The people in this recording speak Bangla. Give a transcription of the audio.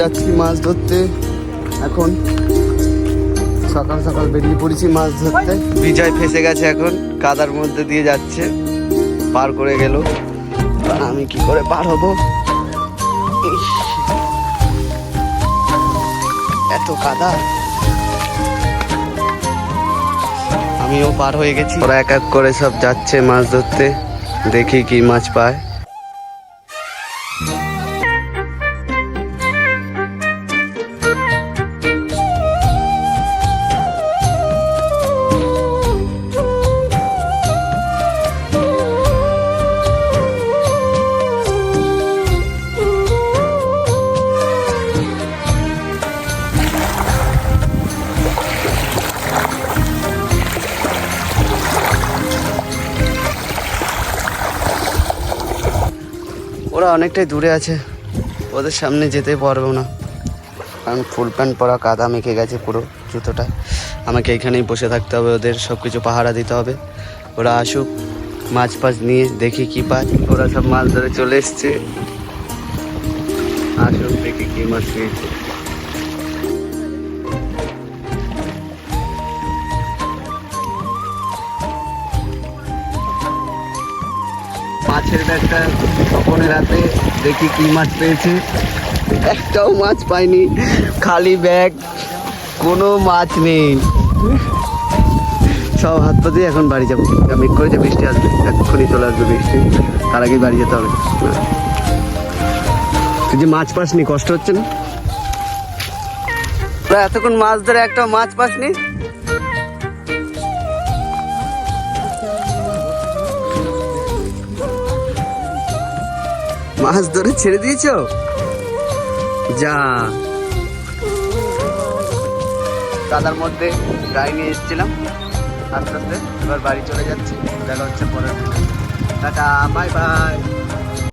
যাচ্ছি মাছ ধরতে। এখন সকাল সকাল বেরিয়ে পড়েছি মাছ ধরতে। বিজয় ফেসে গেছে এখন কাদার মধ্যে দিয়ে যাচ্ছে। পার করে গেল। আমি কি করে পার হব? এত কাদা। আমিও পার হয়ে গেছি। ওরা এক এক করে সব যাচ্ছে মাছ ধরতে। দেখি কি মাছ পায়। ওরা অনেকটাই দূরে আছে। ওদের সামনে যেতে পারব না। কারণ ফুল প্যান্ট পরা কাদা মেখে গেছে পুরো জুতোটা। আমাকে এখানেই বসে থাকতে হবে, ওদের সব কিছু পাহারা দিতে হবে। ওরা আসুক, মাছ ফাছ নিয়ে দেখি কি পায়। ওরা সব মাছ ধরে চলে এসছে। আসুক দেখি কি মাছ পেয়েছে মাছের ব্যাগটা তখনের হাতে, দেখি কি মাছ পেয়েছে। একটাও মাছ পাইনি, খালি ব্যাগ, কোনো মাছ নেই। সব হাত পা দিয়ে এখন বাড়ি যাব। মেঘ করেছে বৃষ্টি আসবে, এক্ষুনি চলে আসবে বৃষ্টি। তার আগেই বাড়ি যেতে হবে। তুই যে মাছ পাসনি, কষ্ট হচ্ছে না? এতক্ষণ মাছ ধরে একটা মাছ পাসনি? মাছ ধরে ছেড়ে দিয়েছ? যা। দাদার মধ্যে গাড়ি নিয়ে এসেছিলাম। আস্তে আস্তে এবার বাড়ি চলে যাচ্ছি। দেখা হচ্ছে পরের। Tata, bye bye.